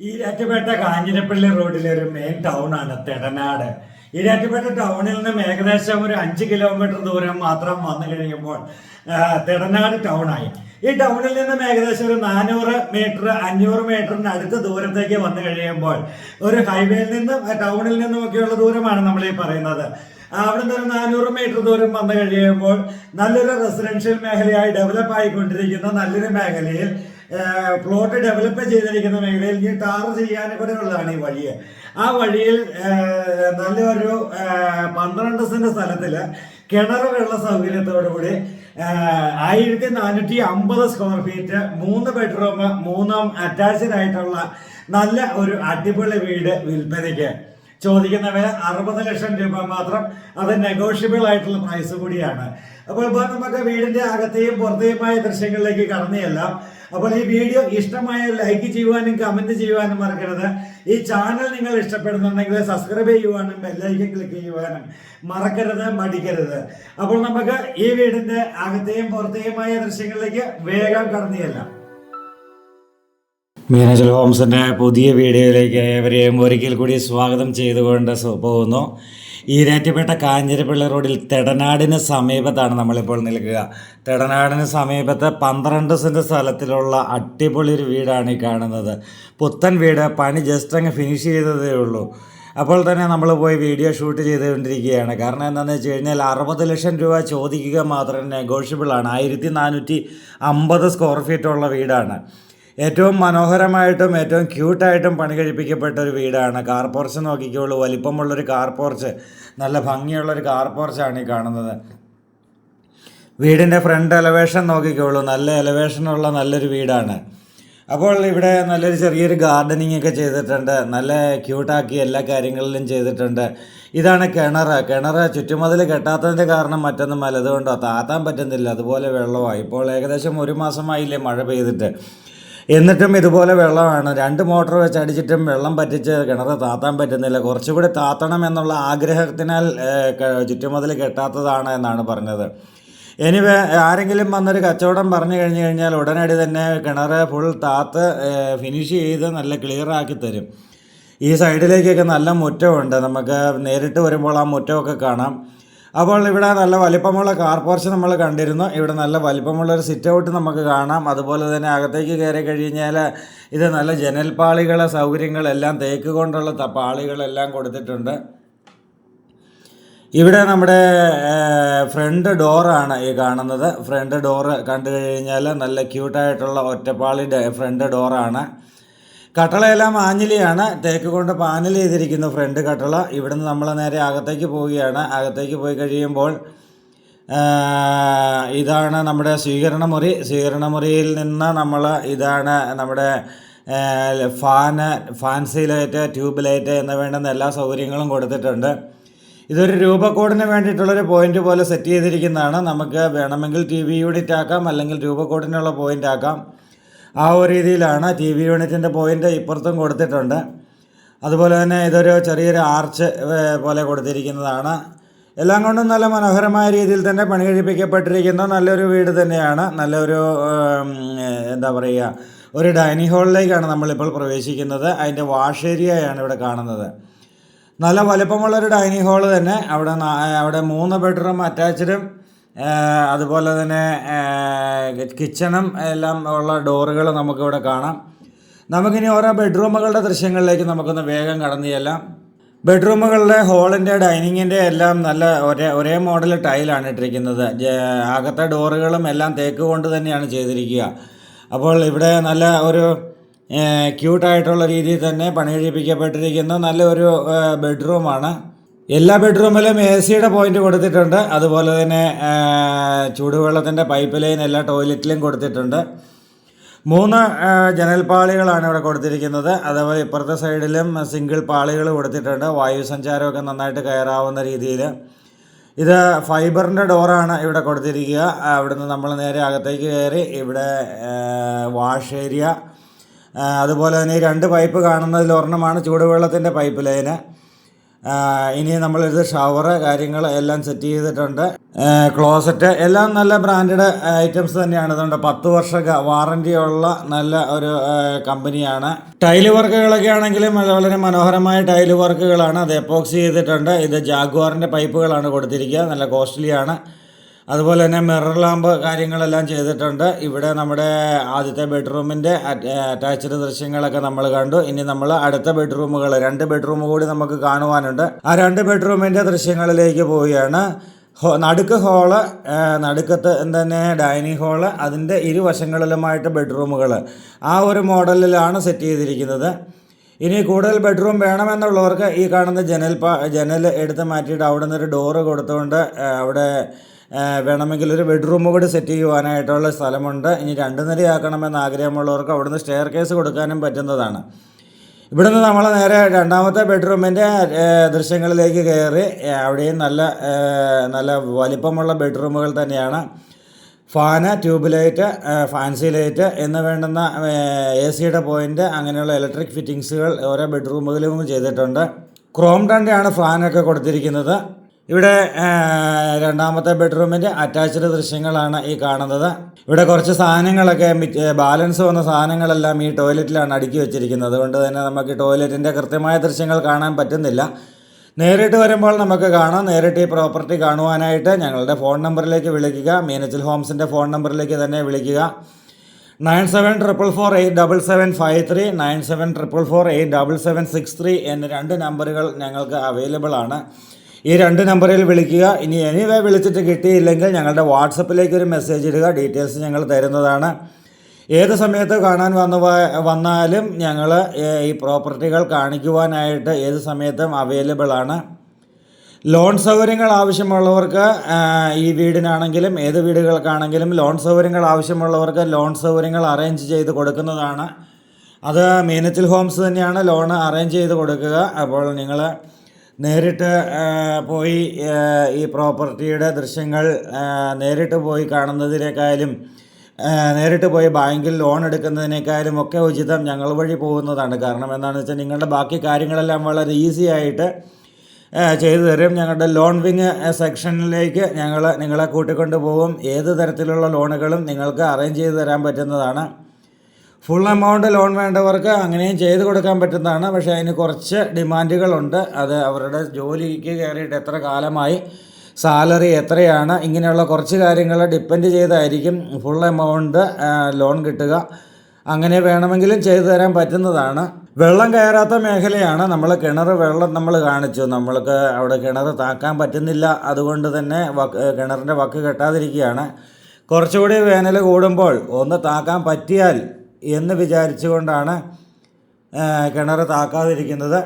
ഈരാറ്റുപേട്ട കാഞ്ഞിരപ്പള്ളി റോഡിലെ ഒരു main town ആണ് തെടനാട്. ഈരാറ്റുപേട്ട ടൗണിൽ നിന്നും ഏകദേശം ഒരു അഞ്ച് കിലോമീറ്റർ ദൂരം മാത്രം വന്നു കഴിയുമ്പോൾ തെടനാട് ടൗണായി ഈ ടൗണിൽ നിന്നും ഏകദേശം ഒരു നാനൂറ് മീറ്റർ അഞ്ഞൂറ് മീറ്ററിന് അടുത്ത ദൂരത്തേക്ക് വന്നു കഴിയുമ്പോൾ ഒരു ഹൈവേയിൽ നിന്നും ടൗണിൽ നിന്നും ഒക്കെയുള്ള ദൂരമാണ് നമ്മൾ ഈ പറയുന്നത്. അവിടെ നിന്ന് ഒരു നാനൂറ് മീറ്റർ ദൂരം വന്നു കഴിയുമ്പോൾ നല്ലൊരു റെസിഡൻഷ്യൽ മേഖലയായി ഡെവലപ്പ് ആയിക്കൊണ്ടിരിക്കുന്ന നല്ലൊരു മേഖലയിൽ പ്ലോട്ട് ഡെവലപ്പ് ചെയ്തിരിക്കുന്ന മേഖലയിൽ ഈ ടാർ ചെയ്യാൻ കൂടെ ഉള്ളതാണ് ഈ വഴി ആ വഴിയിൽ നല്ലൊരു പന്ത്രണ്ട് സെന്റ് സ്ഥലത്തിൽ കിണർ വെള്ള സൗകര്യത്തോടുകൂടി ആയിരത്തി നാനൂറ്റി അമ്പത് സ്ക്വയർ ഫീറ്റ് മൂന്ന് ബെഡ്റൂം മൂന്നും അറ്റാച്ച്ഡ് ആയിട്ടുള്ള നല്ല ഒരു അടിപൊളി വീട് വിൽപ്പനയ്ക്ക്. ചോദിക്കുന്ന വില അറുപത് ലക്ഷം രൂപ മാത്രം അത് നെഗോഷ്യബിൾ ആയിട്ടുള്ള പ്രൈസ് കൂടിയാണ്. അപ്പോൾ ഇപ്പോൾ നമുക്ക് വീടിന്റെ അകത്തെയും പുറത്തെയുമായ ദൃശ്യങ്ങളിലേക്ക് കടന്നെല്ലാം അപ്പോൾ ഈ വീഡിയോ ഇഷ്ടമായ ലൈക്ക് ചെയ്യുവാനും കമന്റ് ചെയ്യുവാനും മറക്കരുത്. ഈ ചാനൽ നിങ്ങൾ ഇഷ്ടപ്പെടുന്നുണ്ടെങ്കിൽ സബ്സ്ക്രൈബ് ചെയ്യുവാനും ബെല്ലൈക്കൻ ക്ലിക്ക് ചെയ്യുവാനും മറക്കരുത് മടിക്കരുത്. അപ്പോൾ നമുക്ക് ഈ വീടിന്റെ അകത്തെയും പുറത്തെയുമായ ദൃശ്യങ്ങളിലേക്ക് വേഗം കടന്നെല്ലാം മീനജൽ ഹോംസിന്റെ പുതിയ വീഡിയോയിലേക്ക് ഏവരെയും ഒരിക്കൽ കൂടി സ്വാഗതം ചെയ്തുകൊണ്ട് പോകുന്നു. ഈരാറ്റുപേട്ട കാഞ്ഞിരപ്പള്ളി റോഡിൽ തെടനാടിന് സമീപത്താണ് നമ്മളിപ്പോൾ നിൽക്കുക. തെടനാടിന് സമീപത്ത് പന്ത്രണ്ട് സെന്റ് സ്ഥലത്തിലുള്ള അടിപൊളി ഒരു വീടാണ് ഈ കാണുന്നത്. പുത്തൻ വീട് പണി ജസ്റ്റ് അങ്ങ് ഫിനിഷ് ചെയ്തതേ ഉള്ളൂ. അപ്പോൾ തന്നെ നമ്മൾ പോയി വീഡിയോ ഷൂട്ട് ചെയ്തുകൊണ്ടിരിക്കുകയാണ്. കാരണം എന്താണെന്ന് വെച്ച് കഴിഞ്ഞാൽ അറുപത് ലക്ഷം രൂപ ചോദിക്കുക മാത്രം നെഗോഷ്യബിളാണ് ആയിരത്തി നാനൂറ്റി അമ്പത് സ്ക്വയർ ഫീറ്റുള്ള വീടാണ്. ഏറ്റവും മനോഹരമായിട്ടും ഏറ്റവും ക്യൂട്ടായിട്ടും പണി കഴിപ്പിക്കപ്പെട്ട ഒരു വീടാണ്. കാർ പോർച്ച് നോക്കിക്കോളൂ. വലിപ്പമുള്ളൊരു കാർ പോർച്ച്. നല്ല ഭംഗിയുള്ളൊരു കാർ പോർച്ചാണ് ഈ കാണുന്നത്. വീടിന്റെ ഫ്രണ്ട് എലവേഷൻ നോക്കിക്കോളൂ. നല്ല എലവേഷനുള്ള നല്ലൊരു വീടാണ്. അപ്പോൾ ഇവിടെ നല്ലൊരു ചെറിയൊരു ഗാർഡനിങ് ഒക്കെ ചെയ്തിട്ടുണ്ട്. നല്ല ക്യൂട്ടാക്കി എല്ലാ കാര്യങ്ങളിലും ചെയ്തിട്ടുണ്ട്. ഇതാണ് കിണർ. കിണർ ചുറ്റുമതിൽ കെട്ടാത്തതിന്റെ കാരണം മറ്റൊന്നും അല്ല അതുകൊണ്ടോ താത്താൻ പറ്റുന്നില്ല. അതുപോലെ വെള്ളമായി ഇപ്പോൾ ഏകദേശം ഒരു മാസമായില്ലേ മഴ പെയ്തിട്ട്. എന്നിട്ടും ഇതുപോലെ വെള്ളമാണ്. രണ്ട് മോട്ടോർ വെച്ച് അടിച്ചിട്ടും വെള്ളം പറ്റിച്ച് കിണർ താത്താൻ പറ്റുന്നില്ല. കുറച്ചുകൂടി താത്തണം എന്നുള്ള ആഗ്രഹത്തിനാൽ ചുറ്റുമതിൽ കെട്ടാത്തതാണ് എന്നാണ് പറഞ്ഞത്. എനിവേ ആരെങ്കിലും വന്നൊരു കച്ചവടം പറഞ്ഞു കഴിഞ്ഞു കഴിഞ്ഞാൽ ഉടനടി തന്നെ കിണർ ഫുൾ താത്ത് ഫിനിഷ് ചെയ്ത് നല്ല ക്ലിയർ ആക്കി തരും. ഈ സൈഡിലേക്കൊക്കെ നല്ല മുറ്റമുണ്ട്. നമുക്ക് നേരിട്ട് വരുമ്പോൾ ആ മുറ്റമൊക്കെ കാണാം. അപ്പോൾ ഇവിടെ നല്ല വലിപ്പമുള്ള കാർ പോർച്ച് നമ്മൾ കണ്ടിരുന്നു. ഇവിടെ നല്ല വലിപ്പമുള്ള ഒരു സിറ്റ് ഔട്ട് നമുക്ക് കാണാം. അതുപോലെ തന്നെ അകത്തേക്ക് കയറി കഴിഞ്ഞാൽ ഇത് നല്ല ജനൽപ്പാളികൾ സൗകര്യങ്ങളെല്ലാം തേക്ക് കൊണ്ടുള്ള പാളികളെല്ലാം കൊടുത്തിട്ടുണ്ട്. ഇവിടെ നമ്മുടെ ഫ്രണ്ട് ഡോറാണ് ഈ കാണുന്നത്. ഫ്രണ്ട് ഡോറ് കണ്ടു കഴിഞ്ഞാൽ നല്ല ക്യൂട്ടായിട്ടുള്ള ഒറ്റപ്പാളി ഫ്രണ്ട് ഡോറാണ് കട്ടളയെല്ലാം ആഞ്ഞിലിയാണ് തേക്ക് കൊണ്ട് പാനൽ ചെയ്തിരിക്കുന്നു ഫ്രണ്ട് കട്ടള. ഇവിടുന്ന് നമ്മൾ നേരെ അകത്തേക്ക് പോവുകയാണ്. അകത്തേക്ക് പോയി കഴിയുമ്പോൾ ഇതാണ് നമ്മുടെ സ്വീകരണ മുറി സ്വീകരണ മുറിയിൽ നിന്ന് നമ്മൾ ഇതാണ് നമ്മുടെ fan fancy light tube light എന്ന് വേണ്ടുന്ന എല്ലാ സൗകര്യങ്ങളും കൊടുത്തിട്ടുണ്ട്. ഇതൊരു രൂപക്കോഡിന് വേണ്ടിയിട്ടുള്ളൊരു പോയിന്റ് പോലെ സെറ്റ് ചെയ്തിരിക്കുന്നതാണ്. നമുക്ക് വേണമെങ്കിൽ ടി വി യൂണിറ്റ് ആക്കാം അല്ലെങ്കിൽ രൂപക്കോഡിനുള്ള പോയിന്റ് ആക്കാം. ആ ഒരു രീതിയിലാണ് ടി വി യൂണിറ്റിന്റെ പോയിന്റ് ഇപ്പുറത്തും കൊടുത്തിട്ടുണ്ട്. അതുപോലെ തന്നെ ഇതൊരു ചെറിയൊരു ആർച്ച് പോലെ കൊടുത്തിരിക്കുന്നതാണ്. എല്ലാം കൊണ്ടും നല്ല മനോഹരമായ രീതിയിൽ തന്നെ പണി കഴിപ്പിക്കപ്പെട്ടിരിക്കുന്ന. നല്ലൊരു വീട് തന്നെയാണ്. നല്ലൊരു എന്താ പറയുക ഒരു ഡൈനിങ് ഹാളിലേക്കാണ് നമ്മളിപ്പോൾ പ്രവേശിക്കുന്നത്. അതിന്റെ വാഷ് ഏരിയയാണ് ഇവിടെ കാണുന്നത്. നല്ല വലിപ്പമുള്ളൊരു ഡൈനിങ് ഹാൾ തന്നെ. അവിടെ അവിടെ മൂന്ന് ബെഡ്റൂം അറ്റാച്ച്ഡും അതുപോലെ തന്നെ കിച്ചണും എല്ലാം ഉള്ള ഡോറുകൾ നമുക്കിവിടെ കാണാം. നമുക്കിനി ഓരോ ബെഡ്റൂമുകളുടെ ദൃശ്യങ്ങളിലേക്ക് നമുക്കൊന്ന് വേഗം കടന്നു ചെല്ലാം. ബെഡ്റൂമുകളുടെ ഹോളിന്റെ ഡൈനിങ്ങിന്റെ എല്ലാം നല്ല ഒരേ ഒരേ മോഡൽ ടൈലാണ് ഇട്ടിരിക്കുന്നത്. അകത്തെ ഡോറുകളും എല്ലാം തേക്ക് കൊണ്ട് തന്നെയാണ് ചെയ്തിരിക്കുക. അപ്പോൾ ഇവിടെ നല്ല ഒരു ക്യൂട്ടായിട്ടുള്ള രീതിയിൽ തന്നെ പണി കഴിപ്പിക്കപ്പെട്ടിരിക്കുന്ന നല്ലൊരു ബെഡ്റൂമാണ് എല്ലാ ബെഡ്റൂമിലും എ സിയുടെ പോയിന്റ് കൊടുത്തിട്ടുണ്ട്. അതുപോലെ തന്നെ ചൂടുവെള്ളത്തിന്റെ പൈപ്പ് ലൈൻ എല്ലാ ടോയ്ലറ്റിലും കൊടുത്തിട്ടുണ്ട്. മൂന്ന് ജനൽപാളികളാണ് ഇവിടെ കൊടുത്തിരിക്കുന്നത്. അതേപോലെ ഇപ്പുറത്തെ സൈഡിലും സിംഗിൾ പാളികൾ കൊടുത്തിട്ടുണ്ട്. വായു സഞ്ചാരമൊക്കെ നന്നായിട്ട് കയറാവുന്ന രീതിയിൽ ഇത് ഫൈബറിന്റെ ഡോറാണ് ഇവിടെ കൊടുത്തിരിക്കുക. അവിടുന്ന് നമ്മൾ നേരെ അകത്തേക്ക് കയറി ഇവിടെ വാഷ് ഏരിയ അതുപോലെ തന്നെ ഈ രണ്ട് പൈപ്പ് കാണുന്നതിൽ ഒരെണ്ണമാണ് ചൂടുവെള്ളത്തിന്റെ പൈപ്പ് ലൈന് ഇനി നമ്മളിത് ഷവർ കാര്യങ്ങൾ എല്ലാം സെറ്റ് ചെയ്തിട്ടുണ്ട്. ക്ലോസറ്റ് എല്ലാം നല്ല ബ്രാൻഡഡ് ഐറ്റംസ് തന്നെയാണ്. ഇതുകൊണ്ട് പത്ത് വർഷ വാറന്റിയുള്ള നല്ല ഒരു കമ്പനിയാണ് ടൈൽ വർക്കുകളൊക്കെ ആണെങ്കിലും വളരെ മനോഹരമായ ടൈൽ വർക്കുകളാണ് അത് എപ്പോക്സി ചെയ്തിട്ടുണ്ട്. ഇത് ജാഗ്വാറിന്റെ പൈപ്പുകളാണ് കൊടുത്തിരിക്കുക. നല്ല കോസ്റ്റ്ലിയാണ് അതുപോലെ തന്നെ മിറർ ലാമ്പ് കാര്യങ്ങളെല്ലാം ചെയ്തിട്ടുണ്ട്. ഇവിടെ നമ്മുടെ ആദ്യത്തെ ബെഡ്റൂമിന്റെ അറ്റാച്ച്ഡ് ദൃശ്യങ്ങളൊക്കെ നമ്മൾ കണ്ടു. ഇനി നമ്മൾ അടുത്ത ബെഡ്റൂമുകൾ രണ്ട് ബെഡ്റൂം കൂടി നമുക്ക് കാണുവാനുണ്ട്. ആ രണ്ട് ബെഡ്റൂമിന്റെ ദൃശ്യങ്ങളിലേക്ക് പോവുകയാണ്. നടുക്ക് ഹോൾ നടുക്കത്ത് തന്നെ ഡൈനിങ് ഹോൾ അതിന്റെ ഇരുവശങ്ങളിലുമായിട്ട് ബെഡ്റൂമുകൾ ആ ഒരു മോഡലിലാണ് സെറ്റ് ചെയ്തിരിക്കുന്നത്. ഇനി കൂടുതൽ ബെഡ്റൂം വേണമെന്നുള്ളവർക്ക് ഈ കാണുന്ന ജനൽ ജനൽ എടുത്ത് മാറ്റിയിട്ട് അവിടെ നിന്ന് ഒരു ഡോറ് കൊടുത്തുകൊണ്ട് അവിടെ വേണമെങ്കിൽ ഒരു ബെഡ്റൂം കൂടി സെറ്റ് ചെയ്യുവാനായിട്ടുള്ള സ്ഥലമുണ്ട്. ഇനി രണ്ട് നിലയാക്കണമെന്ന് ആഗ്രഹമുള്ളവർക്ക് അവിടുന്ന് സ്റ്റെയർ കേസ് കൊടുക്കാനും പറ്റുന്നതാണ്. ഇവിടുന്ന് നമ്മൾ നേരെ രണ്ടാമത്തെ ബെഡ്റൂമിന്റെ ദൃശ്യങ്ങളിലേക്ക് കയറി അവിടെയും നല്ല നല്ല വലിപ്പമുള്ള ബെഡ്റൂമുകൾ തന്നെയാണ്. Fan tube light fancy light എന്ന് വേണ്ടുന്ന എ സിയുടെ പോയിന്റ് അങ്ങനെയുള്ള ഇലക്ട്രിക് ഫിറ്റിങ്സുകൾ ഓരോ ബെഡ്റൂമുകളിലും ചെയ്തിട്ടുണ്ട്. ക്രോം ടണ്ടിയാണ് ഫാനൊക്കെ കൊടുത്തിരിക്കുന്നത്. ഇവിടെ രണ്ടാമത്തെ ബെഡ്റൂമിന്റെ അറ്റാച്ച്ഡ് ദൃശ്യങ്ങളാണ് ഈ കാണുന്നത്. ഇവിടെ കുറച്ച് സാധനങ്ങളൊക്കെ ബാലൻസ് വന്ന സാധനങ്ങളെല്ലാം ഈ ടോയ്ലറ്റിലാണ് അടുക്കി വെച്ചിരിക്കുന്നത്. അതുകൊണ്ട് തന്നെ നമുക്ക് ടോയ്ലറ്റിന്റെ കൃത്യമായ ദൃശ്യങ്ങൾ കാണാൻ പറ്റുന്നില്ല. നേരിട്ട് വരുമ്പോൾ നമുക്ക് കാണാം. നേരിട്ട് ഈ പ്രോപ്പർട്ടി കാണുവാനായിട്ട് ഞങ്ങളുടെ ഫോൺ നമ്പറിലേക്ക് വിളിക്കുക. മീനച്ചിൽ ഹോംസിന്റെ ഫോൺ നമ്പറിലേക്ക് തന്നെ വിളിക്കുക. Nine seven triple four eight double seven five three nine seven triple four eight double seven six three എന്ന രണ്ട് നമ്പറുകൾ ഞങ്ങൾക്ക് അവൈലബിൾ ആണ്. ഈ രണ്ട് നമ്പറിൽ വിളിക്കുക. ഇനി എനിവേ വിളിച്ചിട്ട് കിട്ടിയില്ലെങ്കിൽ ഞങ്ങളുടെ വാട്സപ്പിലേക്ക് ഒരു മെസ്സേജ് ഇടുക. ഡീറ്റെയിൽസ് ഞങ്ങൾ തരുന്നതാണ്. ഏത് സമയത്ത് കാണാൻ വന്നു വന്നാലും ഞങ്ങൾ ഈ പ്രോപ്പർട്ടികൾ കാണിക്കുവാനായിട്ട് ഏത് സമയത്തും അവൈലബിൾ ആണ്. ലോൺ സൗകര്യങ്ങൾ ആവശ്യമുള്ളവർക്ക് ഈ വീടിനാണെങ്കിലും ഏത് വീടുകൾക്കാണെങ്കിലും ലോൺ സൗകര്യങ്ങൾ ആവശ്യമുള്ളവർക്ക് ലോൺ സൗകര്യങ്ങൾ അറേഞ്ച് ചെയ്ത് കൊടുക്കുന്നതാണ്. അത് മീനച്ചിൽ ഹോംസ് തന്നെയാണ്. ലോൺ അറേഞ്ച് ചെയ്ത് കൊടുക്കുക. അപ്പോൾ നിങ്ങൾ നേരിട്ട് പോയി ഈ പ്രോപ്പർട്ടിയുടെ ദൃശ്യങ്ങൾ നേരിട്ട് പോയി കാണുന്നതിനേക്കാളും നേരിട്ട് പോയി ബാങ്കിൽ ലോൺ എടുക്കുന്നതിനേക്കാളും ഒക്കെ ഉചിതം ഞങ്ങൾ വഴി പോകുന്നതാണ്. കാരണം എന്താണെന്ന് വെച്ചാൽ നിങ്ങളുടെ ബാക്കി കാര്യങ്ങളെല്ലാം വളരെ ഈസി ആയിട്ട് ചെയ്തു തരും. ഞങ്ങളുടെ ലോൺ വിങ് സെക്ഷനിലേക്ക് ഞങ്ങൾ നിങ്ങളെ കൂട്ടിക്കൊണ്ടു പോകും ഏത് തരത്തിലുള്ള ലോണുകളും നിങ്ങൾക്ക് അറേഞ്ച് ചെയ്ത് തരാൻ പറ്റുന്നതാണ്. ഫുൾ എമൗണ്ട് ലോൺ വേണ്ടവർക്ക് അങ്ങനെയും ചെയ്ത് കൊടുക്കാൻ പറ്റുന്നതാണ്. പക്ഷേ അതിന് കുറച്ച് ഡിമാൻഡുകളുണ്ട്. അത് അവരുടെ ജോലിക്ക് കയറിയിട്ട് എത്ര കാലമായി സാലറി എത്രയാണ് ഇങ്ങനെയുള്ള കുറച്ച് കാര്യങ്ങൾ ഡിപ്പെൻഡ് ചെയ്തായിരിക്കും ഫുൾ എമൗണ്ട് ലോൺ കിട്ടുക. അങ്ങനെ വേണമെങ്കിലും ചെയ്തു തരാൻ പറ്റുന്നതാണ്. വെള്ളം കയറാത്ത മേഖലയാണ്. നമ്മൾ കിണർ വെള്ളം നമ്മൾ കാണിച്ചു. നമ്മൾക്ക് അവിടെ കിണർ താക്കാൻ പറ്റുന്നില്ല. അതുകൊണ്ട് തന്നെ കിണറിന്റെ വക്ക് കെട്ടാതിരിക്കുകയാണ്. കുറച്ചുകൂടി വേനൽ കൂടുമ്പോൾ ഒന്ന് താക്കാൻ പറ്റിയാൽ എന്ന് വിചാരിച്ചുകൊണ്ടാണ് കിണർ താക്കാതിരിക്കുന്നത്.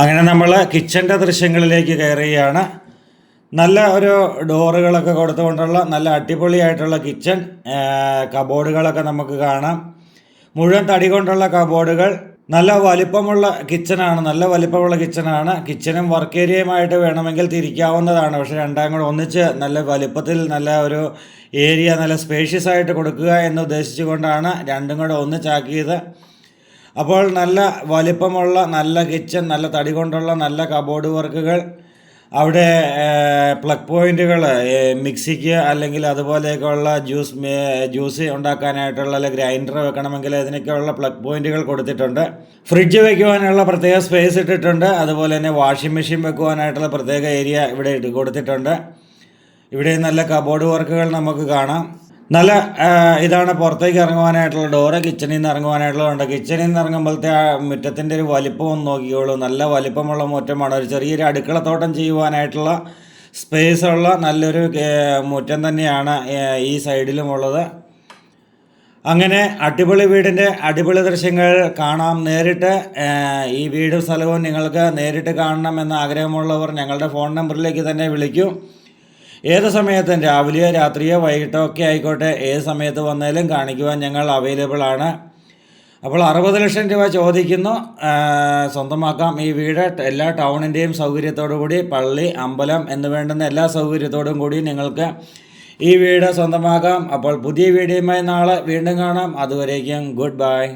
അങ്ങനെ നമ്മൾ കിച്ചന്റെ ദൃശ്യങ്ങളിലേക്ക് കയറുകയാണ് നല്ല ഒരു ഡോറുകളൊക്കെ കൊടുത്തുകൊണ്ടുള്ള നല്ല അടിപൊളിയായിട്ടുള്ള കിച്ചൺ കബോർഡുകളൊക്കെ നമുക്ക് കാണാം. മുഴുവൻ തടി കൊണ്ടുള്ള കബോർഡുകൾ നല്ല വലിപ്പമുള്ള കിച്ചണാണ് നല്ല വലിപ്പമുള്ള കിച്ചണാണ് കിച്ചണും വർക്ക് ഏരിയയുമായിട്ട് വേണമെങ്കിൽ തിരിക്കാവുന്നതാണ്. പക്ഷേ രണ്ടാം കൂടെ ഒന്നിച്ച് നല്ല വലിപ്പത്തിൽ നല്ല ഒരു ഏരിയ നല്ല സ്പേഷ്യസ് ആയിട്ട് കൊടുക്കുക എന്ന് ഉദ്ദേശിച്ചുകൊണ്ടാണ് രണ്ടും കൂടെ ഒന്നിച്ചാക്കിയത്. അപ്പോൾ നല്ല വലിപ്പമുള്ള നല്ല കിച്ചൺ നല്ല തടി കൊണ്ടുള്ള നല്ല കബോർഡ് വർക്കുകൾ അവിടെ പ്ലഗ് പോയിന്റുകൾ മിക്സിക്ക് അല്ലെങ്കിൽ അതുപോലെയൊക്കെയുള്ള ജ്യൂസ് ജ്യൂസ് ഉണ്ടാക്കാനായിട്ടുള്ള അല്ലെങ്കിൽ ഗ്രൈൻഡർ വെക്കണമെങ്കിൽ അതിനൊക്കെയുള്ള പ്ലഗ് പോയിന്റുകൾ കൊടുത്തിട്ടുണ്ട്. ഫ്രിഡ്ജ് വെക്കുവാനുള്ള പ്രത്യേക സ്പേസ് ഇട്ടിട്ടുണ്ട്. അതുപോലെ തന്നെ വാഷിംഗ് മെഷീൻ വെക്കുവാനായിട്ടുള്ള പ്രത്യേക ഏരിയ ഇവിടെ കൊടുത്തിട്ടുണ്ട്. ഇവിടെ നല്ല കബോർഡ് വർക്കുകൾ നമുക്ക് കാണാം. നല്ല ഇതാണ് പുറത്തേക്ക് ഇറങ്ങുവാനായിട്ടുള്ള ഡോറ കിച്ചണിൽ നിന്ന് ഇറങ്ങുവാനായിട്ടുള്ളതുണ്ട് കിച്ചണിൽ നിന്ന് ഇറങ്ങുമ്പോഴത്തെ ആ മുറ്റത്തിന്റെ ഒരു വലിപ്പം ഒന്ന് നോക്കിക്കോളൂ. നല്ല വലിപ്പമുള്ള മുറ്റമാണ്. ഒരു ചെറിയൊരു അടുക്കളത്തോട്ടം ചെയ്യുവാനായിട്ടുള്ള സ്പേസ് ഉള്ള നല്ലൊരു മുറ്റം തന്നെയാണ് ഈ സൈഡിലുമുള്ളത് അങ്ങനെ അടിപൊളി വീടിന്റെ അടിപൊളി ദൃശ്യങ്ങൾ കാണാം. നേരിട്ട് ഈ വീടും സ്ഥലവും നിങ്ങൾക്ക് നേരിട്ട് കാണണം ആഗ്രഹമുള്ളവർ ഞങ്ങളുടെ ഫോൺ നമ്പറിലേക്ക് തന്നെ വിളിക്കൂ. ഏത് സമയത്തും രാവിലെയോ രാത്രിയോ വൈകിട്ടോ ഒക്കെ ആയിക്കോട്ടെ ഏത് സമയത്ത് വന്നാലും കാണിക്കുവാൻ ഞങ്ങൾ അവൈലബിൾ ആണ്. അപ്പോൾ അറുപത് ലക്ഷം രൂപ ചോദിക്കുന്നു. സ്വന്തമാക്കാം. ഈ വീട് എല്ലാ ടൗണിന്റെയും സൗകര്യത്തോടു കൂടി പള്ളി അമ്പലം എന്ന് വേണ്ടുന്ന എല്ലാ സൗകര്യത്തോടും കൂടി നിങ്ങൾക്ക് ഈ വീട് സ്വന്തമാക്കാം. അപ്പോൾ പുതിയ വീഡിയോയുമായി നാളെ വീണ്ടും കാണാം. അതുവരേക്കും ഗുഡ് ബൈ.